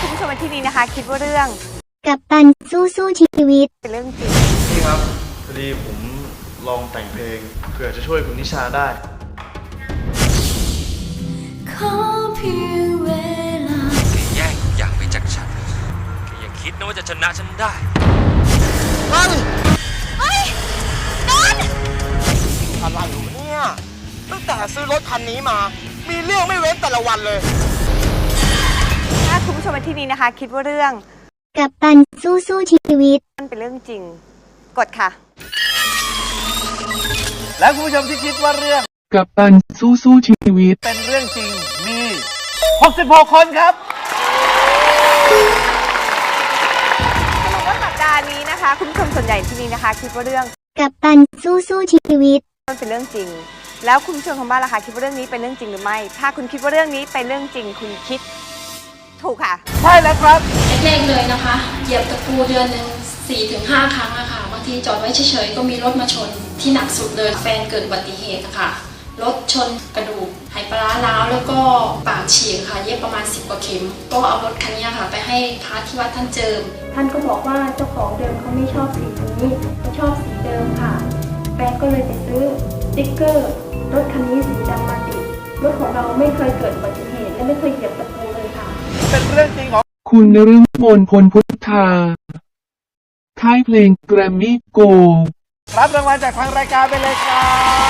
คุณผู้ชมในที่นี้นะคะ คิดว่าเรื่องกับตันสู้สู้ชีวิต เป็นเรื่องจริงพี่ครับพอดีผมลองแต่งเพลงเผื่อจะช่วยคุณนิชาได้ ขอเพียงเวลาแย่งทุกอย่างไปจากฉันแกอย่าคิดนะว่าจะชนะฉันได้อะไรอยู่เนี่ย ตั้งแต่ซื้อรถคันนี้มา มีเรื่องไม่เว้นแต่ละวันเลย ถ้าคุณผู้ชมในที่นี้นะคะ คิดว่าเรื่องกับตันสู้สู้ชีวิต มันเป็นเรื่องจริง กดค่ะ และคุณผู้ชมที่คิดว่าเรื่องกับตันสู้สู้ชีวิต เป็นเรื่องจริงมี 66 คนครับก็สัปดาห์นี้นะคะ คุณผู้ชมส่วนใหญ่ที่นี้นะคะ คิดว่าเรื่องกับตันสู้สู้ชีวิต มันเป็นเรื่องจริง แล้วคุณผู้ชมทางบ้านล่ะคะคิดว่าเรื่องนี้เป็นเรื่องจริงหรือไม่ ถ้าคุณคิดว่าเรื่องนี้เป็นเรื่องจริง คุณคิด ถูกค่ะ ใช่แล้วครับแรกๆเลยนะคะ เหยียบตะปูเดือนหนึ่งสี่ถึงห้าครั้งอะค่ะ บางทีจอดไว้เฉยๆ ก็มีรถมาชนที่หนักสุดเลย แฟนเกิดอุบัติเหตุอะค่ะรถชนกระดูกไหปลาร้าร้าวแล้วก็ปากฉีกค่ะ เย็บประมาณ 10 กว่าเข็ม ก็เอารถคันนี้ค่ะ ไปให้พระที่วัดท่านเจิม ท่านก็บอกว่าเจ้าของเดิมเขาไม่ชอบสีนี้เขาชอบสีเดิมค่ะ แฟนก็เลยไปซื้อสติ๊กเกอร์ รถคันนี้สีดำมาติด รถของเราไม่เคยเกิดอุบัติเหตุและไม่เคยเหยียบตะปู คุณนฤมลพลพุทธาค่ายเพลงแกรมมี่โก รับรางวัลจากทางรายการไปเลยครับ